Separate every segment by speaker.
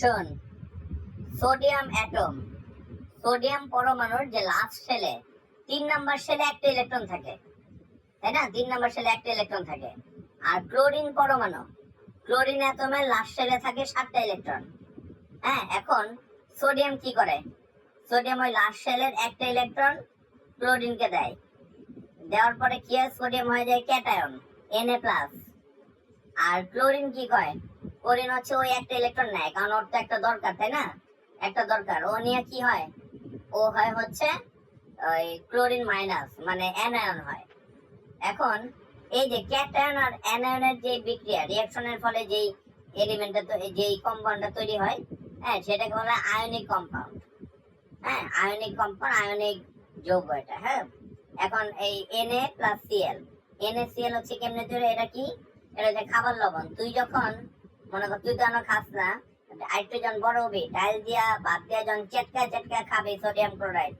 Speaker 1: শোন sodium atom sodium পরমাণুর যে লাস্ট সেলে তিন নাম্বার সেলে একটা ইলেকট্রন থাকে। তাই না? তিন নাম্বার শেলে একটা ইলেকট্রন থাকে। আর ক্লোরিন পরমাণু ক্লোরিন অ্যাটমের লাস্ট সেলে থাকে সাতটা ইলেকট্রন হ্যাঁ এখন সোডিয়াম কি করে? সোডিয়াম ওই লাস্ট সেলের একটা ইলেকট্রন ক্লোরিনকে দেয়। দেওয়ার পরে কি হয়? সোডিয়াম হয়ে যায় ক্যাটায়ন এন এ প্লাস আর ক্লোরিন কি কয়? ক্লোরিন হচ্ছে ওই একটা ইলেকট্রন নেয়, কারণ ওর তো একটা দরকার, তাই না? একটা দরকার। ও নিয়ে কি হয়? ও হয় হচ্ছে ওই ক্লোরিন মাইনাস মানে অ্যানায়ন হয়। এখন এই যে ক্যাটায়ন আর অ্যানায়নের যে বিক্রিয়া রিঅ্যাকশনের ফলে যেই এলিমেন্টটা যেই কম্পাউন্ডটা তৈরি হয় হ্যাঁ সেটাকে বলা আয়নিক কম্পাউন্ড হ্যাঁ আয়নিক কম্পাউন্ড আয়নিক যৌগ এটা হ্যাঁ? এখন এই Na প্লাস Cl NaCl হচ্ছে কেমনে তৈরি এটা কি? এটা হচ্ছে খাবার লবণ। তুই যখন মনে কর, তুই তো খাস না। আরেকটু জন বড় হবি, ডাল দিয়া ভাত দিয়া যখন চেটকা চেটকা খাবি সোডিয়াম ক্লোরাইড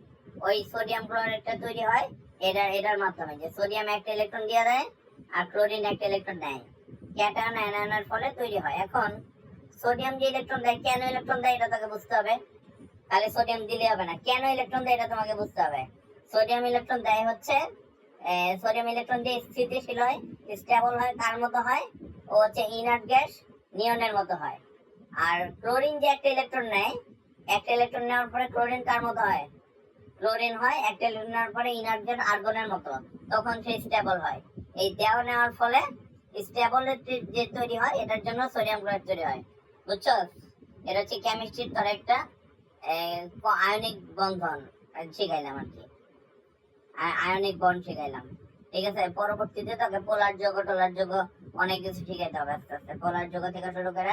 Speaker 1: ওই সোডিয়াম ক্লোরাইডটা তৈরি হয় এটার এটার মাধ্যমে যে সোডিয়াম একটা ইলেকট্রন দিয়ে দেয় আর ক্লোরিন একটা ইলেকট্রন দেয়। ক্যাটায়ন অ্যানায়নের ফলে তৈরি হয়। এখন সোডিয়াম যে ইলেকট্রন দেয়, কেন ইলেকট্রন দেয় এটা তোকে বুঝতে হবে। তাহলে সোডিয়াম দিলে হবে না। কেন ইলেকট্রন দেয় এটা তোমাকে বুঝতে হবে। সোডিয়াম ইলেকট্রন দেয় হচ্ছে সোডিয়াম ইলেকট্রন যে স্থিতিশীল হয় স্টেবল হয়, তার মতো হয়। ও হচ্ছে ইনার্ট গ্যাস নিয়নের মতো হয়। আর ক্লোরিন যে একটা ইলেকট্রন নেয়, একটা ইলেকট্রন নেওয়ার পরে ক্লোরিন কার মতো হয়। ক্লোরিন হয়, একটা ইলেকট্রন নেওয়ার পরে গ্যাস আর্গনের মতো। তখন সে স্টেবল হয়। এই দেওয়া নেওয়ার ফলে স্টেবল যে তৈরি হয়, এটার জন্য সোডিয়াম ক্লোরাইড তৈরি হয়। বুঝছ? এটা হচ্ছে কেমিস্ট্রির তোর একটা আয়নিক বন্ধন। শিখাইলাম আর কি। আয়নিক বন্ড শিখাইলাম। ঠিক আছে? পরবর্তীতে তোকে পোলার যোগ, টোলার যোগ অনেক কিছু শিখাইতে হবে আস্তে আস্তে। বলার যোগা থেকে শুরু করে